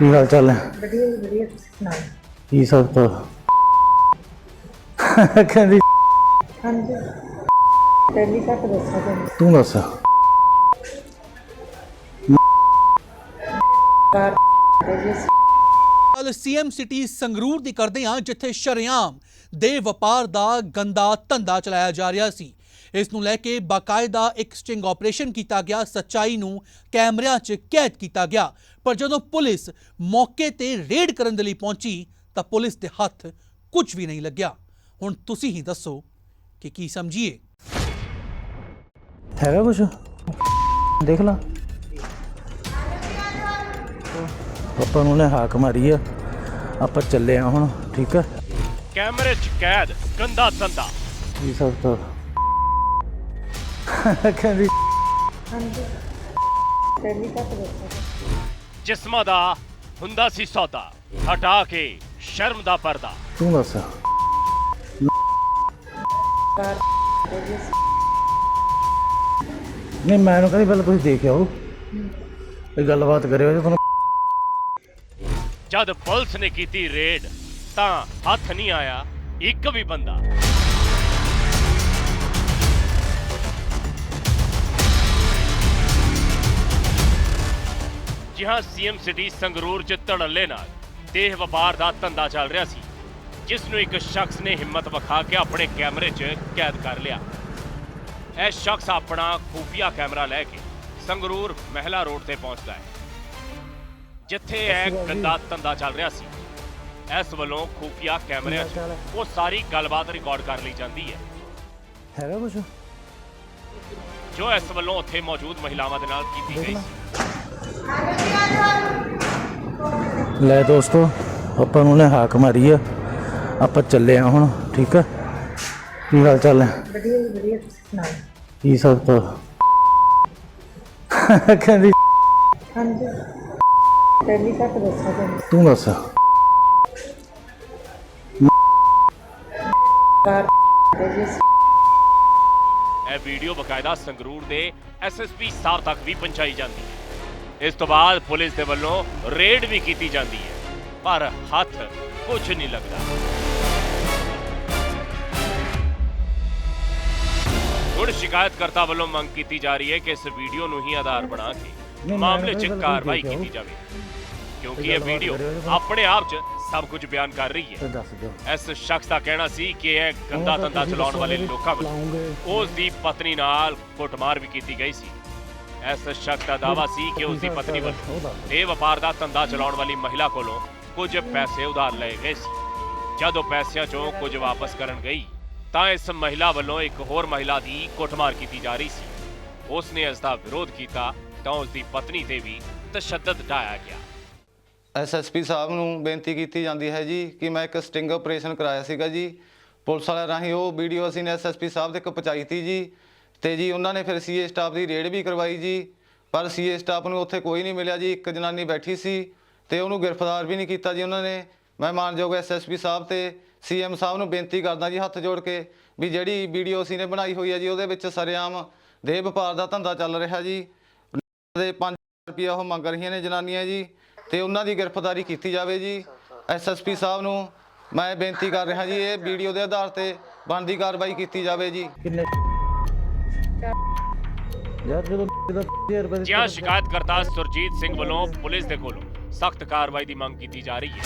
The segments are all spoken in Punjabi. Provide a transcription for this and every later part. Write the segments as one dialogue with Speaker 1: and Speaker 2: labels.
Speaker 1: ਕੀ ਹਾਲ ਚਾਲ ਹੈ?
Speaker 2: ਵਧੀਆ ਜੀ ਵਧੀਆ ਤੁਸੀਂ ਸੁਣਾਓ?
Speaker 1: ਕੀ ਸਭ ਤੋਂ ਕਹਿੰਦੀ
Speaker 2: ਹਾਂਜੀ। ਪਹਿਲੀ ਤੱਕ ਦੱਸੋ ਤੁਹਾਨੂੰ।
Speaker 1: ਤੂੰ ਦੱਸ।
Speaker 2: ਕਾਰ ਤੇ ਜੀ
Speaker 3: ਕੱਲ ਸੀਐਮ ਸਿਟੀ ਸੰਗਰੂਰ ਦੀ ਕਰਦੇ ਹਾਂ ਜਿੱਥੇ ਸ਼ਰੇਆਮ ਦੇ ਵਪਾਰ ਦਾ ਗੰਦਾ ਧੰਦਾ ਚਲਾਇਆ ਜਾ ਰਿਹਾ ਸੀ। ਇਸ ਨੂੰ ਲੈ ਕੇ ਬਾਕਾਇਦਾ ਇੱਕ ਸਟਿੰਗ ਆਪਰੇਸ਼ਨ ਕੀਤਾ ਗਿਆ ਸੱਚਾਈ ਨੂੰ ਕੈਮਰਿਆਂ 'ਚ ਕੈਦ ਕੀਤਾ ਗਿਆ। ਪਰ ਜਦੋਂ ਪੁਲਿਸ ਮੌਕੇ ਤੇ ਰੇਡ ਕਰਨ ਦੇ ਲਈ ਪਹੁੰਚੀ ਤਾਂ ਪੁਲਿਸ ਦੇ ਹੱਥ ਕੁਝ ਵੀ ਨਹੀਂ ਲੱਗਿਆ। ਹੁਣ ਤੁਸੀਂ ਹੀ ਦੱਸੋ ਕਿ ਕੀ ਸਮਝੀਏ।
Speaker 1: ਹੈਗਾ ਕੁਛ? ਦੇਖ ਲਾ। ਆਪਾਂ ਨੂੰ ਨੇ ਹਾਕ ਮਾਰੀ ਆ। ਆਪਾਂ ਚੱਲੇ ਆ ਹੁਣ ਠੀਕ ਹੈ
Speaker 4: ਕੈਮਰੇ 'ਚ ਕੈਦ ਗੰਦਾ ਧੰਦਾ।
Speaker 1: ਕੀ ਸਭ ਤੋਂ ਕਹਿੰਦੀ
Speaker 2: ਹਾਂਜੀ ਪਹਿਲੀ ਤੱਕ ਦੱਸੋ
Speaker 4: ਜਿਸਮਾਂ ਦਾ ਹੁੰਦਾ ਸੀ ਸੌਦਾ ਹਟਾ ਕੇ ਸ਼ਰਮ ਦਾ ਪਰਦਾ
Speaker 1: ਤੂੰ ਦੱਸ
Speaker 2: ਕਾਰ ਤੇ ਜੀ
Speaker 1: ਨਹੀਂ ਮੈਨੂੰ ਕਹਿੰਦੀ ਪਹਿਲਾਂ ਤੁਸੀਂ ਦੇਖ ਆਓ ਇਹ ਗੱਲਬਾਤ ਕਰਿਓ ਜੇ ਤੁਹਾਨੂੰ
Speaker 4: ਜਦ ਪੁਲਿਸ ਨੇ ਕੀਤੀ ਰੇਡ ਤਾਂ ਹੱਥ ਨਹੀਂ ਆਇਆ ਇੱਕ ਵੀ ਬੰਦਾ ਜੀ ਹਾਂ ਸੀਐਮ ਸਿਟੀ ਸੰਗਰੂਰ ਚ ਧੜੱਲੇ ਨਾਲ ਦੇਹ ਵਪਾਰ ਦਾ ਧੰਦਾ ਚੱਲ ਰਿਹਾ ਸੀ ਜਿਸ ਨੂੰ ਇੱਕ ਸ਼ਖਸ ਨੇ ਹਿੰਮਤ ਵਿਖਾ ਕੇ ਆਪਣੇ ਕੈਮਰੇ 'ਚ ਕੈਦ ਕਰ ਲਿਆ। ਇਹ ਸ਼ਖਸ ਆਪਣਾ ਖੂਫੀਆ ਕੈਮਰਾ ਲੈ ਕੇ ਸੰਗਰੂਰ ਮਹਿਲਾ ਰੋਡ ਤੇ ਪਹੁੰਚਦਾ ਹੈ ਜਿੱਥੇ ਇਹ ਗੰਦਾ ਧੰਦਾ ਚੱਲ ਰਿਹਾ ਸੀ। ਇਸ ਵੱਲੋਂ ਖੂਫੀਆ ਕੈਮਰਿਆਂ 'ਚ ਉਹ ਸਾਰੀ ਗੱਲਬਾਤ ਰਿਕਾਰਡ ਕਰ ਲਈ ਜਾਂਦੀ ਹੈ।
Speaker 1: ਹੈਗਾ ਕੁਛ?
Speaker 4: ਜੋ ਇਸ ਵੱਲੋਂ ਉੱਥੇ ਮੌਜੂਦ ਮਹਿਲਾਵਾਂ ਦੇ ਨਾਲ ਕੀਤੀ ਗਈ ਸੀ।
Speaker 1: ਲੈ ਦੋਸਤੋ ਆਪਾਂ ਨੂੰ ਨੇ ਹਾਕ ਮਾਰੀ ਆ। ਆਪਾਂ ਚੱਲੇ ਆ ਹੁਣ ਠੀਕ ਹੈ ਕੀ ਹਾਲ ਚਾਲ ਹੈ
Speaker 2: ਵਧੀਆ ਜੀ ਵਧੀਆ। ਤੁਸੀਂ ਸੁਣਾਓ?
Speaker 1: ਕੀ ਸਭ ਤੋਂ? ਕਹਿੰਦੀ
Speaker 2: ਹਾਂਜੀ। ਪਹਿਲੀ ਤੱਕ ਦੱਸੋ ਤੁਹਾਨੂੰ।
Speaker 1: ਤੂੰ ਦੱਸ।
Speaker 4: ਇਹ ਵੀਡੀਓ ਬਕਾਇਦਾ ਸੰਗਰੂਰ ਦੇ ਐਸਐਸਪੀ ਸਾਹਿਬ ਤੱਕ ਵੀ ਪਹੁੰਚਾਈ ਜਾਂਦੀ ਹੈ। ਇਸ ਤੋਂ ਬਾਅਦ ਪੁਲਿਸ ਦੇ ਵੱਲੋਂ ਰੇਡ ਵੀ ਕੀਤੀ ਜਾਂਦੀ ਹੈ ਪਰ ਹੱਥ ਕੁਝ ਨਹੀਂ ਲੱਗਦਾ ਹੁਣ ਸ਼ਿਕਾਇਤਕਰਤਾ ਵੱਲੋਂ ਮੰਗ ਕੀਤੀ ਜਾ ਰਹੀ ਹੈ ਕਿ ਇਸ ਵੀਡੀਓ ਨੂੰ ਹੀ ਆਧਾਰ ਬਣਾ ਕੇ ਮਾਮਲੇ 'ਚ ਕਾਰਵਾਈ। ਕੀਤੀ ਜਾਵੇ ਕਿਉਂਕਿ
Speaker 1: ਇਹ
Speaker 4: ਵੀਡੀਓ। ਆਪਣੇ ਆਪ 'ਚ ਸਭ ਕੁਝ ਬਿਆਨ ਕਰ ਰਹੀ ਹੈ ਇਸ ਸ਼ਖਸ ਦਾ ਕਹਿਣਾ ਸੀ ਕਿ ਇਹ ਗੰਦਾ ਧੰਦਾ ਚਲਾਉਣ ਵਾਲੇ ਲੋਕਾਂ ਵੱਲੋਂ। ਉਸ ਦੀ ਪਤਨੀ ਨਾਲ ਕੁੱਟਮਾਰ ਵੀ ਕੀਤੀ ਗਈ ਸੀ ਇਸ ਸ਼ਖਸ ਦਾ ਦਾਵਾ ਸੀ ਕਿ ਉਸ ਦੀ ਪਤਨੀ ਵੱਲੋਂ। ਇਹ ਵਪਾਰ ਦਾ ਧੰਦਾ ਚਲਾਉਣ ਵਾਲੀ ਮਹਿਲਾ ਕੋਲੋਂ ਕੁਝ ਪੈਸੇ ਉਧਾਰ ਲਏ ਗਏ ਸੀ। ਜਦੋਂ ਪੈਸਿਆਂ 'ਚੋਂ ਕੁਝ ਵਾਪਸ ਕਰਨ ਗਈ ਤਾਂ ਇਸ ਮਹਿਲਾ ਵੱਲੋਂ ਇੱਕ ਹੋਰ ਮਹਿਲਾ ਦੀ ਕੁੱਟਮਾਰ ਕੀਤੀ ਜਾ ਰਹੀ ਸੀ। ਉਸ ਨੇ ਇਸ ਦਾ ਵਿਰੋਧ ਕੀਤਾ ਤਾਂ ਉਸ ਦੀ ਪਤਨੀ ਤੇ ਵੀ ਤਸ਼ੱਦਦ ਢਾਇਆ ਗਿਆ।
Speaker 5: ਐਸਐਸਪੀ ਸਾਹਿਬ ਨੂੰ ਬੇਨਤੀ ਕੀਤੀ ਜਾਂਦੀ ਹੈ ਜੀ ਕਿ ਮੈਂ ਇੱਕ ਸਟਿੰਗ ਆਪਰੇਸ਼ਨ ਕਰਾਇਆ ਸੀਗਾ ਜੀ। ਪੁਲਿਸ ਵਾਲਿਆਂ ਰਾਹੀਂ ਉਹ ਵੀਡੀਓ ਅਸੀਂ ਨੇ ਐਸਐਸਪੀ ਸਾਹਿਬ ਤੱਕ ਪਹੁੰਚਾਈ ਤੀ ਜੀ। ਤੇ ਜੀ ਉਹਨਾਂ ਨੇ ਫਿਰ ਸੀਏ ਸਟਾਫ ਦੀ ਰੇਡ ਵੀ ਕਰਵਾਈ ਜੀ, ਪਰ ਸੀਏ ਸਟਾਫ ਨੂੰ ਉੱਥੇ ਕੋਈ ਨਹੀਂ ਮਿਲਿਆ ਜੀ, ਇੱਕ ਜਨਾਨੀ ਬੈਠੀ ਸੀ ਤੇ ਉਹਨੂੰ ਗ੍ਰਿਫਤਾਰ ਵੀ ਨਹੀਂ ਕੀਤਾ ਜੀ ਉਹਨਾਂ ਨੇ। ਮੈਂ ਮਾਨਯੋਗ ਐਸਐਸਪੀ ਸਾਹਿਬ ਤੇ ਸੀਐਮ ਸਾਹਿਬ ਨੂੰ ਬੇਨਤੀ ਕਰਦਾ ਜੀ ਹੱਥ ਜੋੜ ਕੇ ਵੀ ਜਿਹੜੀ ਵੀਡੀਓ ਅਸੀਂ ਨੇ ਬਣਾਈ ਹੋਈ ਹੈ ਜੀ, ਉਹਦੇ ਵਿੱਚ ਸਰੇਆਮ ਦੇਹ ਵਪਾਰ ਦਾ ਧੰਦਾ ਚੱਲ ਰਿਹਾ ਜੀ। ਦੇ 5 ਰੁਪਿਆ ਉਹ ਮੰਗ ਰਹੀਆਂ ਨੇ ਜਨਾਨੀਆਂ ਜੀ, ਤੇ ਉਹਨਾਂ ਦੀ ਗ੍ਰਿਫਤਾਰੀ ਕੀਤੀ ਜਾਵੇ ਜੀ। ਐਸਐਸਪੀ ਸਾਹਿਬ ਨੂੰ ਮੈਂ ਬੇਨਤੀ ਕਰ ਰਿਹਾ ਜੀ, ਇਹ ਵੀਡੀਓ ਦੇ ਆਧਾਰ ਤੇ ਬਣਦੀ ਕਾਰਵਾਈ ਕੀਤੀ ਜਾਵੇ ਜੀ।
Speaker 1: ਯਾਰ ਜਦੋਂ ਜਦੋਂ 1000 ਰੁਪਏ
Speaker 4: ਜਿਹਾਂ ਸ਼ਿਕਾਇਤਕਰਤਾ ਸੁਰਜੀਤ ਸਿੰਘ ਵੱਲੋਂ ਪੁਲਿਸ ਦੇ ਕੋਲੋਂ। ਸਖਤ ਕਾਰਵਾਈ ਦੀ ਮੰਗ ਕੀਤੀ ਜਾ ਰਹੀ ਹੈ।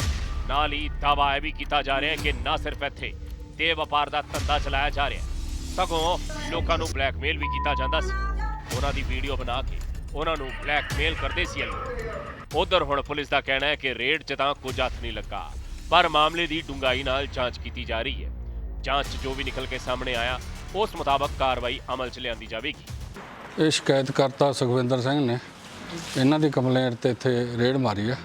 Speaker 4: ਨਾਲ ਹੀ ਦਾਅਵਾ ਇਹ ਵੀ ਕੀਤਾ ਜਾ ਰਿਹਾ ਹੈ ਕਿ ਨਾ ਸਿਰਫ ਇੱਥੇ ਦੇ ਵਪਾਰ ਦਾ ਧੰਦਾ ਚਲਾਇਆ ਜਾ ਰਿਹਾ ਸਗੋਂ ਲੋਕਾਂ ਨੂੰ ਬਲੈਕਮੇਲ ਵੀ ਕੀਤਾ ਜਾਂਦਾ ਸੀ। ਉਹਨਾਂ ਦੀ ਵੀਡੀਓ ਬਣਾ ਕੇ ਉਹਨਾਂ ਨੂੰ ਬਲੈਕਮੇਲ ਕਰਦੇ ਸੀ ਲੋਕ। ਉਧਰ ਹੁਣ ਪੁਲਿਸ ਦਾ ਕਹਿਣਾ ਹੈ ਕਿ ਰੇਡ 'ਚ ਤਾਂ ਕੁਝ ਹੱਥ ਨਹੀਂ ਲੱਗਾ। ਪਰ ਮਾਮਲੇ ਦੀ ਡੂੰਘਾਈ ਨਾਲ ਜਾਂਚ ਕੀਤੀ ਜਾ ਰਹੀ ਹੈ। ਜਾਂਚ ਜੋ ਵੀ ਨਿਕਲ ਕੇ ਸਾਹਮਣੇ ਆਇਆ ਉਸ ਮੁਤਾਬਕ ਕਾਰਵਾਈ ਅਮਲ 'ਚ ਲਿਆਂਦੀ ਜਾਵੇਗੀ।
Speaker 6: ਇਹ ਸ਼ਿਕਾਇਤਕਰਤਾ ਸੁਖਵਿੰਦਰ ਸਿੰਘ ਨੇ। ਇਹਨਾਂ ਦੀ ਕੰਪਲੇਂਟ ਤੇ ਇੱਥੇ ਰੇਡ ਮਾਰੀ ਆ।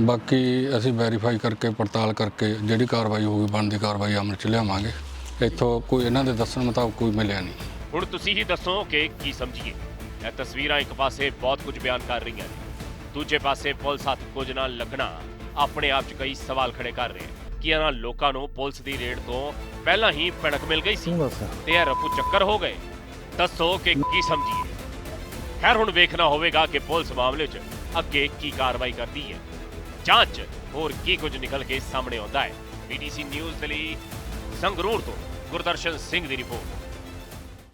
Speaker 6: ਬਾਕੀ ਅਸੀਂ ਵੈਰੀਫਾਈ ਕਰਕੇ ਪੜਤਾਲ ਕਰਕੇ ਜਿਹੜੀ ਕਾਰਵਾਈ ਹੋਊਗੀ ਬਣਦੀ ਕਾਰਵਾਈ ਅਮਲ ਚ ਲਿਆਵਾਂਗੇ। ਇੱਥੋਂ ਕੋਈ ਇਹਨਾਂ ਦੇ ਦੱਸਣ ਮੁਤਾਬਕ ਕੋਈ ਮਿਲਿਆ ਨਹੀਂ।
Speaker 4: ਹੁਣ ਤੁਸੀਂ ਹੀ ਦੱਸੋ ਕਿ ਕੀ ਸਮਝੀਏ। ਇਹ ਤਸਵੀਰਾਂ ਇੱਕ ਪਾਸੇ ਬਹੁਤ ਕੁਝ ਬਿਆਨ ਕਰ ਰਹੀਆਂ ਨੇ। ਦੂਜੇ ਪਾਸੇ ਪੁਲਿਸ ਹੱਥ ਕੁਝ ਨਾਲ ਲੱਗਣਾ ਆਪਣੇ ਆਪ 'ਚ ਕਈ ਸਵਾਲ ਖੜੇ ਕਰ ਰਹੇ ਹਨ ਕਿ ਇਹਨਾਂ ਲੋਕਾਂ ਨੂੰ ਪੁਲਿਸ ਦੀ ਰੇਡ ਤੋਂ ਪਹਿਲਾਂ ਹੀ ਪਣਕ ਮਿਲ ਗਈ ਸੀ।
Speaker 1: ਤੂੰ
Speaker 4: ਇਹ ਰਫੂ ਚੱਕਰ ਹੋ ਗਏ। ਦੱਸੋ ਕਿ ਕੀ ਸਮਝੀਏ? ਖੈਰ ਹੁਣ ਵੇਖਣਾ ਹੋਵੇਗਾ ਕਿ ਪੁਲਿਸ ਮਾਮਲੇ 'ਚ ਅੱਗੇ ਕੀ ਕਾਰਵਾਈ ਕਰਦੀ ਹੈ। ਜਾਂਚ ਹੋਰ ਕੀ ਕੁਝ ਨਿਕਲ ਕੇ ਸਾਹਮਣੇ ਆਉਂਦਾ ਹੈ। ਬੀਟੀਸੀ ਨਿਊਜ਼ ਦੇ ਲਈ ਸੰਗਰੂਰ ਤੋਂ ਗੁਰਦਰਸ਼ਨ ਸਿੰਘ ਦੀ ਰਿਪੋਰਟ।